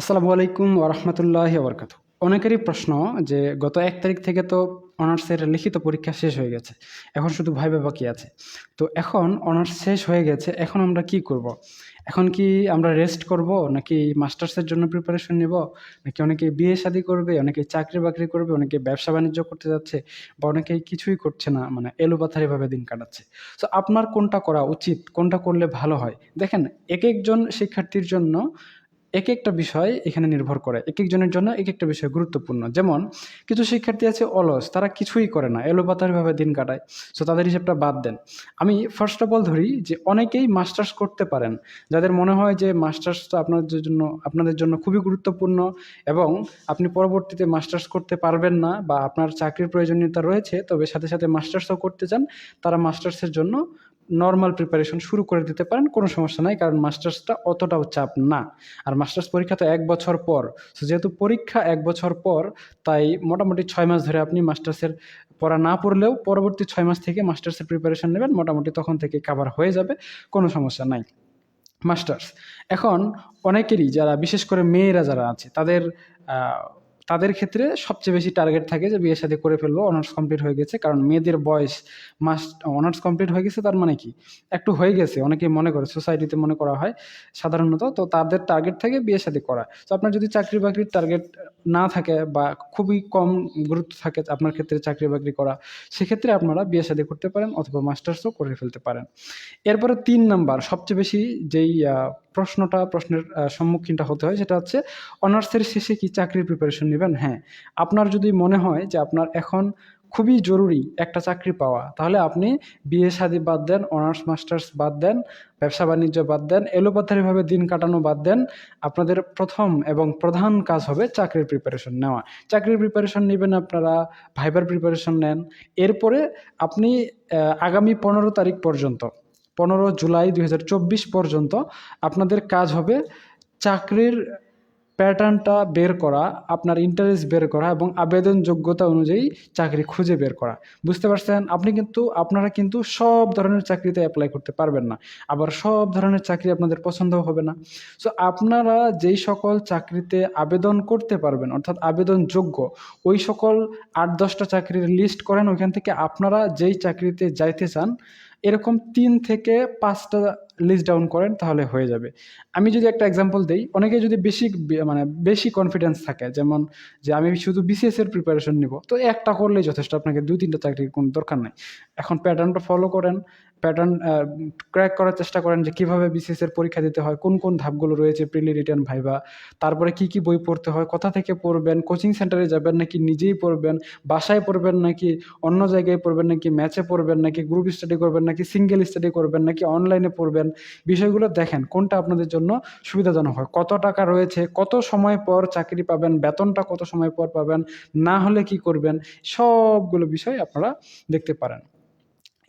আসসালামু আলাইকুম ওরহমতুল্লাহ বরকাত অনেকেরই প্রশ্ন যে গত এক তারিখ থেকে তো অনার্সের লিখিত পরীক্ষা শেষ হয়ে গেছে, এখন শুধু ভাইবা বাকি আছে? তো এখন অনার্স শেষ হয়ে গেছে, এখন আমরা কি করব। এখন কি আমরা রেস্ট করব, নাকি মাস্টার্সের জন্য প্রিপারেশন নেব, নাকি অনেকে বিয়ে শাদী করবে, অনেকে চাকরি বাকরি করবে, অনেকে ব্যবসা বাণিজ্য করতে যাচ্ছে, বা অনেকে কিছুই করছে না মানে এলোপাথারিভাবে দিন কাটাচ্ছে। তো আপনার কোনটা করা উচিত, কোনটা করলে ভালো হয়? দেখেন, এক একজন শিক্ষার্থীর জন্য এক একটা বিষয় এখানে নির্ভর করে এক একজনের জন্য এক একটা বিষয় গুরুত্বপূর্ণ। যেমন, কিছু শিক্ষার্থী আছে অলস, তারা কিছুই করে না এলোপাতারিভাবে দিন কাটায় সো তাদের হিসেবটা বাদ দেন। আমি ফার্স্ট অফ অল ধরি যে অনেকেই মাস্টার্স করতে পারেন, যাদের মনে হয় যে মাস্টার্সটা আপনাদের জন্য আপনাদের জন্য খুবই গুরুত্বপূর্ণ এবং আপনি পরবর্তীতে মাস্টার্স করতে পারবেন না বা আপনার চাকরির প্রয়োজনীয়তা রয়েছে, তবে সাথে সাথে মাস্টার্সও করতে চান, তারা মাস্টার্সের জন্য নর্মাল প্রিপারেশন শুরু করে দিতে পারেন, কোনো সমস্যা নাই, কারণ মাস্টার্সটা অতটাও চাপ না। আর মাস্টার্স পরীক্ষা তো এক বছর পর। সো যেহেতু পরীক্ষা এক বছর পর, তাই মোটামুটি ছয় মাস ধরে আপনি মাস্টার্সের পড়া না পড়লেও পরবর্তী ছয় মাস থেকে মাস্টার্সের প্রিপারেশন নেবেন, মোটামুটি তখন থেকে কাভার হয়ে যাবে, কোনো সমস্যা নাই। মাস্টার্স এখন অনেকেরই যারা, বিশেষ করে মেয়েরা যারা আছে, তাদের তাদের ক্ষেত্রে সবচেয়ে বেশি টার্গেট থাকে যে বিয়ে শাদী করে ফেলব অনার্স কমপ্লিট হয়ে গেছে। কারণ মেয়েদের বয়স মাস্ট অনার্স কমপ্লিট হয়ে গেছে, তার মানে কি? একটু হয়ে গেছে অনেকে মনে করে সোসাইটিতে মনে করা হয় সাধারণত। তো তাদের টার্গেট থাকে বিয়ে শাদী করা। তো আপনার যদি চাকরি বাকরির টার্গেট না থাকে বা খুবই কম গুরুত্ব থাকে আপনার ক্ষেত্রে চাকরি বাকরি করা, সেক্ষেত্রে আপনারা বিয়ে শাদী করতে পারেন অথবা মাস্টার্সও করে ফেলতে পারেন। এরপরে তিন নাম্বার, সবচেয়ে বেশি যেই প্রশ্নটা প্রশ্নের সম্মুখীনটা হতে হয় সেটা হচ্ছে অনার্সের শেষে কি চাকরির প্রিপারেশন নেবেন? হ্যাঁ। আপনার যদি মনে হয় যে আপনার এখন খুবই জরুরি একটা চাকরি পাওয়া, তাহলে আপনি বিয়ে শাদী বাদ দেন, অনার্স, মাস্টার্স বাদ দেন, ব্যবসা বাণিজ্য বাদ দেন, এলোপাথারিভাবে দিন কাটানো বাদ দেন, আপনাদের প্রথম এবং প্রধান কাজ হবে চাকরির প্রিপারেশন নেওয়া। চাকরির প্রিপারেশন নেবেন আপনারা, ভাইবার প্রিপারেশন নেন। এরপরে আপনি আগামী পনেরো তারিখ পর্যন্ত, পনেরো জুলাই দুই হাজার চব্বিশ পর্যন্ত আপনাদের কাজ হবে চাকরির প্যাটার্নটা বের করা, আপনার ইন্টারেস্ট বের করা এবং আবেদন যোগ্যতা অনুযায়ী চাকরি খুঁজে বের করা। বুঝতে পারছেন? আপনি কিন্তু, আপনারা কিন্তু সব ধরনের চাকরিতে অ্যাপ্লাই করতে পারবেন না। আবার সব ধরনের চাকরি আপনাদের পছন্দ হবে না। সো আপনারা যেই সকল চাকরিতে আবেদন করতে পারবেন, অর্থাৎ আবেদন যোগ্য ওই সকল আট দশটা চাকরির লিস্ট করেন, ওইখান থেকে আপনারা যেই চাকরিতে যাইতে চান এরকম তিন থেকে পাঁচটা লিস্ট ডাউন করেন, তাহলে হয়ে যাবে। আমি যদি একটা এক্সাম্পল দিই, অনেকে যদি বেশি মানে বেশি কনফিডেন্স থাকে, যেমন যে আমি শুধু বিসিএস এর প্রিপারেশন নিব, তো একটা করলেই যথেষ্ট, আপনাকে দুই তিনটা চাকরির কোনো দরকার নাই। এখন প্যাটার্নটা ফলো করেন প্যাটার্ন ক্র্যাক করার চেষ্টা করেন যে কীভাবে বিসিএস এর পরীক্ষা দিতে হয়, কোন কোন ধাপগুলো রয়েছে প্রিলি রিটার্ন ভাইবা, তারপরে কি কি বই পড়তে হয়, কোথা থেকে পড়বেন কোচিং সেন্টারে যাবেন নাকি নিজেই পড়বেন, বাসায় পড়বেন নাকি অন্য জায়গায় পড়বেন নাকি ম্যাচে পড়বেন নাকি গ্রুপ স্টাডি করবেন নাকি সিঙ্গেল স্টাডি করবেন নাকি অনলাইনে পড়বেন, বিষয়গুলো দেখেন, কোনটা আপনাদের জন্য সুবিধাজনক হয়, কত টাকা রয়েছে, কত সময় পর চাকরি পাবেন, বেতনটা কত সময় পর পাবেন, না হলে কি করবেন, সবগুলো বিষয় আপনারা দেখতে পারেন।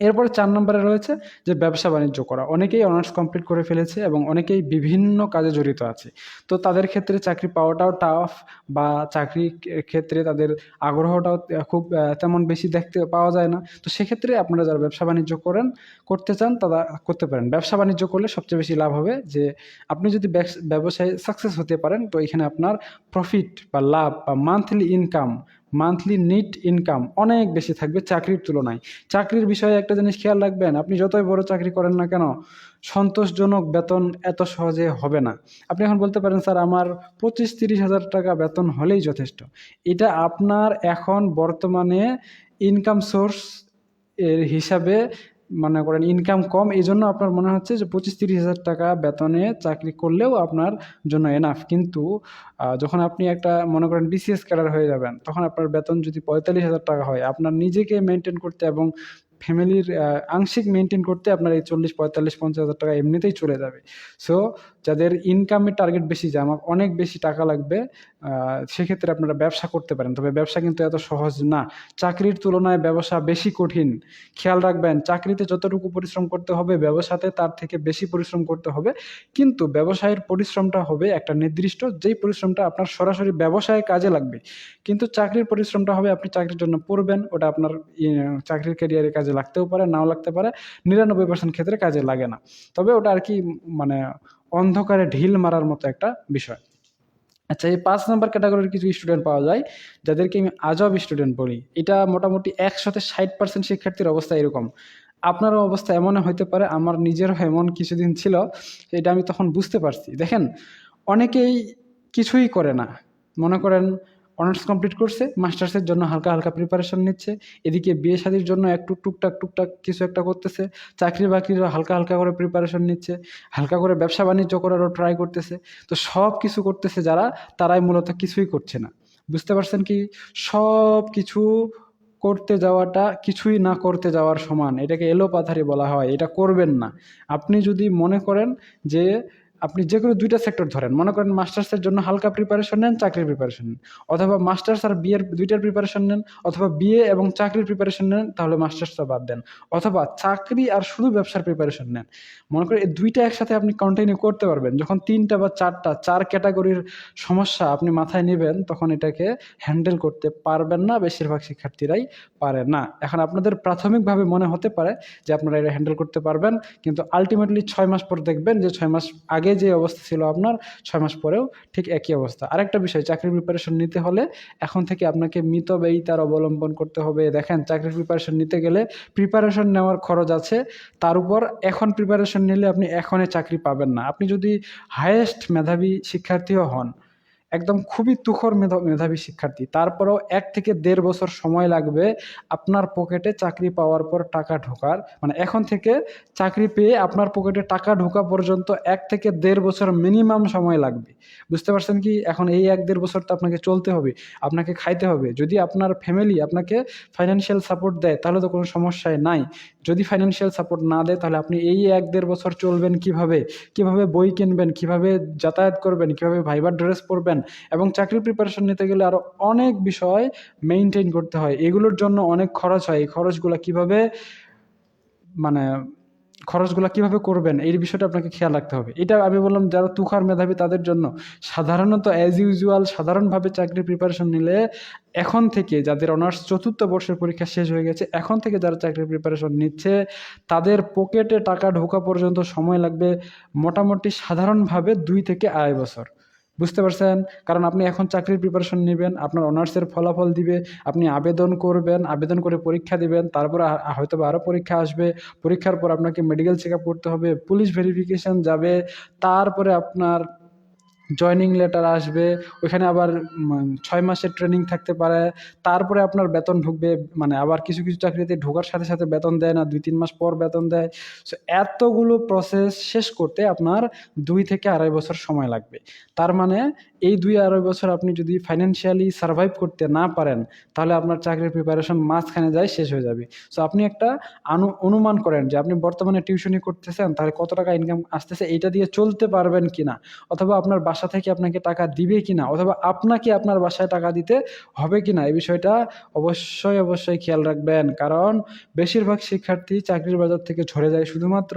এরপরে চার নম্বরে রয়েছে যে ব্যবসা বাণিজ্য করা। অনেকেই অনার্স কমপ্লিট করে ফেলেছে এবং অনেকেই বিভিন্ন কাজে জড়িত আছে। তো তাদের ক্ষেত্রে চাকরি পাওয়াটাও টাফ বা চাকরি ক্ষেত্রে তাদের আগ্রহটাও খুব তেমন বেশি দেখতে পাওয়া যায় না। তো সেক্ষেত্রে আপনারা যারা ব্যবসা বাণিজ্য করেন, করতে চান তারা করতে পারেন। ব্যবসা বাণিজ্য করলে সবচেয়ে বেশি লাভ হবে যে আপনি যদি ব্যবসায় সাকসেস হতে পারেন, তো এখানে আপনার প্রফিট বা লাভ বা monthly income monthly net income অনেক বেশি থাকবে চাকরির তুলনায়। চাকরির বিষয়ে একটা জিনিস খেয়াল রাখবেন, আপনি যতই বড় চাকরি করেন না কেন, সন্তোষজনক বেতন এত সহজে হবে না। আপনি এখন বলতে পারেন, স্যার, আমার পঁচিশ তিরিশ হাজার টাকা বেতন হলেই যথেষ্ট। এটা আপনার এখন বর্তমানে ইনকাম সোর্স এর হিসাবে মনে করেন ইনকাম কম এই জন্য আপনার মনে হচ্ছে যে পঁচিশ তিরিশ হাজার টাকা বেতনে চাকরি করলেও আপনার জন্য এনাফ কিন্তু যখন আপনি একটা মনে করেন বিসিএস ক্যাডার হয়ে যাবেন, তখন আপনার বেতন যদি পঁয়তাল্লিশ হাজার টাকা হয়, আপনার নিজেকে মেনটেন করতে এবং ফ্যামিলির আংশিক মেনটেন করতে আপনার এই চল্লিশ, পঁয়তাল্লিশ, পঞ্চাশ হাজার টাকা এমনিতেই চলে যাবে। সো যাদের ইনকামের টার্গেট বেশি, যে আমার অনেক বেশি টাকা লাগবে সেক্ষেত্রে আপনারা ব্যবসা করতে পারেন। তবে ব্যবসা কিন্তু এত সহজ না। চাকরির তুলনায় ব্যবসা বেশি কঠিন। খেয়াল রাখবেন, চাকরিতে যতটুকু পরিশ্রম করতে হবে, ব্যবসাতে তার থেকে বেশি পরিশ্রম করতে হবে। কিন্তু ব্যবসায়ের পরিশ্রমটা হবে একটা নির্দিষ্ট, যেই পরিশ্রমটা আপনার সরাসরি ব্যবসায় কাজে লাগবে। কিন্তু চাকরির পরিশ্রমটা হবে, আপনি চাকরির জন্য পড়বেন, ওটা আপনার চাকরির ক্যারিয়ারে কাজে লাগতেও পারে, নাও লাগতে পারে, নিরানব্বই পার্সেন্ট ক্ষেত্রে কাজে লাগে না। তবে ওটা আর কি মানে অন্ধকারে ঢিল মারার মতো একটা বিষয়। আচ্ছা এই পাঁচ নম্বর ক্যাটাগরির কিছু স্টুডেন্ট পাওয়া যায়, যাদেরকে আমি আজব স্টুডেন্ট বলি। এটা মোটামুটি একসাথে ষাট পার্সেন্ট শিক্ষার্থীর অবস্থা এরকম। আপনারও অবস্থা এমন হইতে পারে, আমার নিজেরও এমন কিছুদিন ছিল, এটা আমি তখন বুঝতে পারছি। দেখেন, অনেকেই কিছুই করে না। মনে করেন অনার্স কমপ্লিট করছে, মাস্টার্সের জন্য হালকা হালকা প্রিপারেশন নিচ্ছে, এদিকে বিয়ে শাদির জন্য একটু টুকটাক টুকটাক কিছু একটা করতেছে, চাকরি বাকরিরও হালকা হালকা করে প্রিপারেশন নিচ্ছে, হালকা করে ব্যবসা বাণিজ্য করারও ট্রাই করতেছে, তো সব কিছু করতেছে যারা, তারাই মূলত কিছুই করছে না। বুঝতে পারছেন কি? সব কিছু করতে যাওয়াটা কিছুই না করতে যাওয়ার সমান, এটাকে এলোপাথারি বলা হয়, এটা করবেন না। আপনি যদি মনে করেন যে আপনি যে কোনো দুইটা সেক্টর ধরেন। মনে করেন মাস্টার্সের জন্য হালকা প্রিপারেশন নেন, চাকরির প্রিপারেশন নেন। অথবা মাস্টার্স আর বিয়ের দুইটার প্রিপারেশন নেন, অথবা বিয়ে এবং চাকরির প্রিপারেশন নেন, তাহলে মাস্টার্সটা বাদ দেন। অথবা চাকরি আর শুধু ব্যবসার প্রিপারেশন নেন। মনে করেন এই দুইটা একসাথে আপনি কন্টিনিউ করতে পারবেন। যখন তিনটা বা চারটা, চার ক্যাটাগরির সমস্যা আপনি মাথায় নেবেন, তখন এটাকে হ্যান্ডেল করতে পারবেন না, বেশিরভাগ শিক্ষার্থীরাই পারে না। এখন আপনাদের প্রাথমিকভাবে মনে হতে পারে যে আপনারা এটা হ্যান্ডেল করতে পারবেন, কিন্তু আলটিমেটলি ছয় মাস পর দেখবেন যে ছয় মাস আগে যে অবস্থা ছিল আপনার, ছয় মাস পরেও ঠিক একই অবস্থা। আরেকটা বিষয়, চাকরির প্রিপারেশন নিতে হলে এখন থেকে আপনাকে মিতব্যয়িতার অবলম্বন করতে হবে। দেখেন, চাকরির প্রিপারেশন নিতে গেলে প্রিপারেশন নেওয়ার খরচ আছে। তার উপর এখন প্রিপারেশন নিলে আপনি এখনই চাকরি পাবেন না। আপনি যদি হায়েস্ট মেধাবী শিক্ষার্থীও হন একদম খুবই তুখর মেধা- মেধাবী শিক্ষার্থী। তারপরেও এক থেকে দেড় বছর সময় লাগবে আপনার পকেটে চাকরি পাওয়ার পর টাকা ঢোকার। মানে এখন থেকে চাকরি পেয়ে আপনার পকেটে টাকা ঢোকা পর্যন্ত এক থেকে দেড় বছর মিনিমাম সময় লাগবে। বুঝতে পারছেন কি? এখন এই এক দেড় বছর তো আপনাকে চলতে হবে, আপনাকে খাইতে হবে। যদি আপনার ফ্যামিলি আপনাকে ফাইন্যান্সিয়াল সাপোর্ট দেয়, তাহলে তো কোনো সমস্যাই নাই। যদি ফাইন্যান্সিয়াল সাপোর্ট না দেয়, তাহলে আপনি এই এক দেড় বছর চলবেন কীভাবে? কীভাবে বই কিনবেন? কীভাবে যাতায়াত করবেন? কীভাবে ভাইবার ড্রেস পরবেন? এবং চাকরির প্রিপারেশন নিতে গেলে আরও অনেক বিষয় মেনটেন করতে হয়। এগুলোর জন্য অনেক খরচ হয়। এই খরচগুলো কীভাবে মানে খরচগুলো কীভাবে করবেন, এই বিষয়টা আপনাকে খেয়াল রাখতে হবে। এটা আমি বললাম যারা তুখার মেধাবী তাদের জন্য। সাধারণত অ্যাজ ইউজুয়াল সাধারণভাবে চাকরির প্রিপারেশন নিলে এখন থেকে যাদের অনার্স চতুর্থ বর্ষের পরীক্ষা শেষ হয়ে গেছে, এখন থেকে যারা চাকরির প্রিপারেশন নিচ্ছে, তাদের পকেটে টাকা ঢোকা পর্যন্ত সময় লাগবে মোটামুটি সাধারণভাবে দুই থেকে আড়াই বছর। বুঝতে পারছেন? কারণ আপনি এখন চাকরির প্রিপারেশন নেবেন, আপনার অনার্সের ফলাফল দিবে, আপনি আবেদন করবেন, আবেদন করে পরীক্ষা দিবেন, তারপর হয়তো আরও পরীক্ষা আসবে, পরীক্ষার পর আপনাকে মেডিকেল চেক করতে হবে পুলিশ ভেরিফিকেশান যাবে, তারপরে আপনার জয়নিং লেটার আসবে, ওইখানে আবার ছয় মাসের ট্রেনিং থাকতে পারে, তারপরে আপনার বেতন ঢুকবে মানে আবার কিছু কিছু চাকরিতে ঢোকার সাথে সাথে বেতন দেয় না, দুই তিন মাস পর বেতন দেয়। সো এতগুলো প্রসেস শেষ করতে আপনার দুই থেকে আড়াই বছর সময় লাগবে। তার মানে এই দুই আড়াই বছর আপনি যদি ফাইন্যান্সিয়ালি সার্ভাইভ করতে না পারেন, তাহলে আপনার চাকরির প্রিপারেশন মাঝখানে যায়, শেষ হয়ে যাবে। সো আপনি একটা অনুমান করেন যে আপনি বর্তমানে টিউশনি করতেছেন, তাহলে কত টাকা ইনকাম আসতেছে, এইটা দিয়ে চলতে পারবেন কি না অথবা আপনার বাসা থেকে আপনাকে টাকা দিবে কি না অথবা আপনাকে আপনার বাসায় টাকা দিতে হবে কি না এই বিষয়টা অবশ্যই অবশ্যই খেয়াল রাখবেন। কারণ বেশিরভাগ শিক্ষার্থী চাকরির বাজার থেকে ঝরে যায় শুধুমাত্র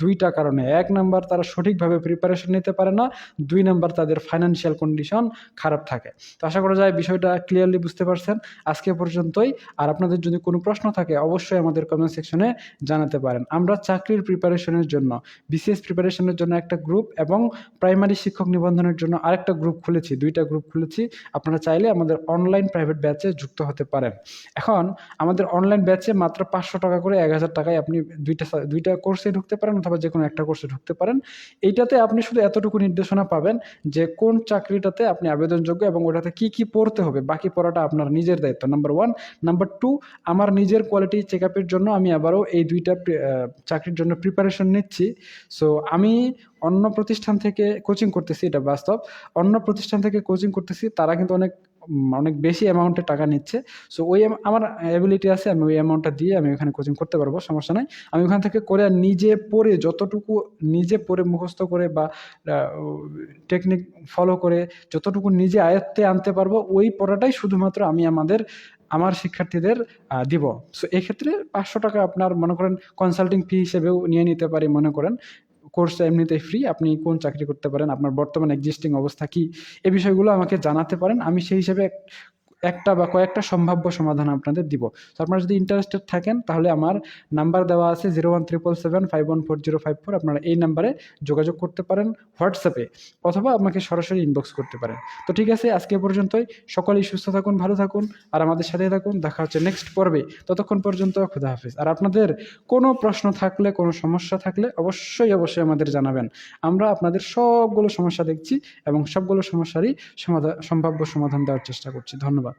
দুইটা কারণে। এক নাম্বার তারা সঠিকভাবে প্রিপারেশন নিতে পারে না, দুই নাম্বার তাদের ফাইন্যান্সিয়াল কন্ডিশন খারাপ থাকে। তো আশা করা যায় বিষয়টা ক্লিয়ারলি বুঝতে পারছেন। আজকে পর্যন্তই। আর আপনাদের যদি কোনো প্রশ্ন থাকে, অবশ্যই আমাদের কমেন্ট সেকশনে জানাতে পারেন। আমরা চাকরির প্রিপারেশনের জন্য বিসিএস প্রিপারেশনের জন্য একটা গ্রুপ এবং প্রাইমারি শিক্ষক নিবন্ধনের জন্য আরেকটা গ্রুপ খুলেছি, দুইটা গ্রুপ খুলেছি। আপনারা চাইলে আমাদের অনলাইন প্রাইভেট ব্যাচে যুক্ত হতে পারেন। এখন আমাদের অনলাইন ব্যাচে মাত্র পাঁচশো টাকা করে এক হাজার টাকায় আপনি দুইটা দুইটা কোর্সে ঢুকতে পারেন অথবা যে কোনো একটা কোর্সে ঢুকতে পারেন। এইটাতে আপনি শুধু এতটুকু নির্দেশনা পাবেন যে কোন চাকরিটাতে আপনি আবেদনযোগ্য এবং ওটাতে কি কি পড়তে হবে? বাকি পড়াটা আপনার নিজের দায়িত্ব নাম্বার ওয়ান নাম্বার টু আমার নিজের কোয়ালিটি চেক আপের জন্য আমি আবারও এই দুইটা চাকরির জন্য প্রিপারেশন নিচ্ছি। সো আমি অন্য প্রতিষ্ঠান থেকে কোচিং করতেছি, এটা বাস্তব। অন্য প্রতিষ্ঠান থেকে কোচিং করতেছি, তারা কিন্তু অনেক অনেক বেশি অ্যামাউন্টে টাকা নিচ্ছে। সো ওই আমার অ্যাবিলিটি আছে, আমি ওই অ্যামাউন্টটা দিয়ে আমি ওখানে কোচিং করতে পারব, সমস্যা নাই। আমি ওখান থেকে করে নিজে পড়ে যতটুকু, নিজে পড়ে মুখস্থ করে বা টেকনিক ফলো করে যতটুকু নিজে আয়ত্তে আনতে পারব, ওই পড়াটাই শুধুমাত্র আমি আমাদের, আমার শিক্ষার্থীদের দিব। সো এক্ষেত্রে পাঁচশো টাকা আপনার মনে করেন কনসাল্টিং ফি হিসেবেও নিয়ে নিতে পারি মনে করেন। কোর্সটা এমনিতেই ফ্রি আপনি কোন চাকরি করতে পারেন, আপনার বর্তমান এক্সিস্টিং অবস্থা কী, এ বিষয়গুলো আমাকে জানাতে পারেন, আমি সেই হিসেবে একটা বা কয়েকটা সম্ভাব্য সমাধান আপনাদের দিব। তো আপনারা যদি ইন্টারেস্টেড থাকেন, তাহলে আমার নাম্বার দেওয়া আছে zero one triple seven five one four zero five four আপনারা এই নাম্বারে যোগাযোগ করতে পারেন হোয়াটসঅ্যাপে অথবা আমাকে সরাসরি ইনবক্স করতে পারেন। তো ঠিক আছে, আজকে পর্যন্তই। সকলেই সুস্থ থাকুন, ভালো থাকুন, আর আমাদের সাথে থাকুন। দেখা হচ্ছে নেক্সট পর্বে। ততক্ষণ পর্যন্ত খুদা হাফিজ। আর আপনাদের কোনো প্রশ্ন থাকলে, কোনো সমস্যা থাকলে অবশ্যই অবশ্যই আমাদের জানাবেন। আমরা আপনাদের সবগুলো সমস্যা দেখছি এবং সবগুলো সমস্যারই সমাধান সম্ভাব্য সমাধান দেওয়ার চেষ্টা করছি। ধন্যবাদ।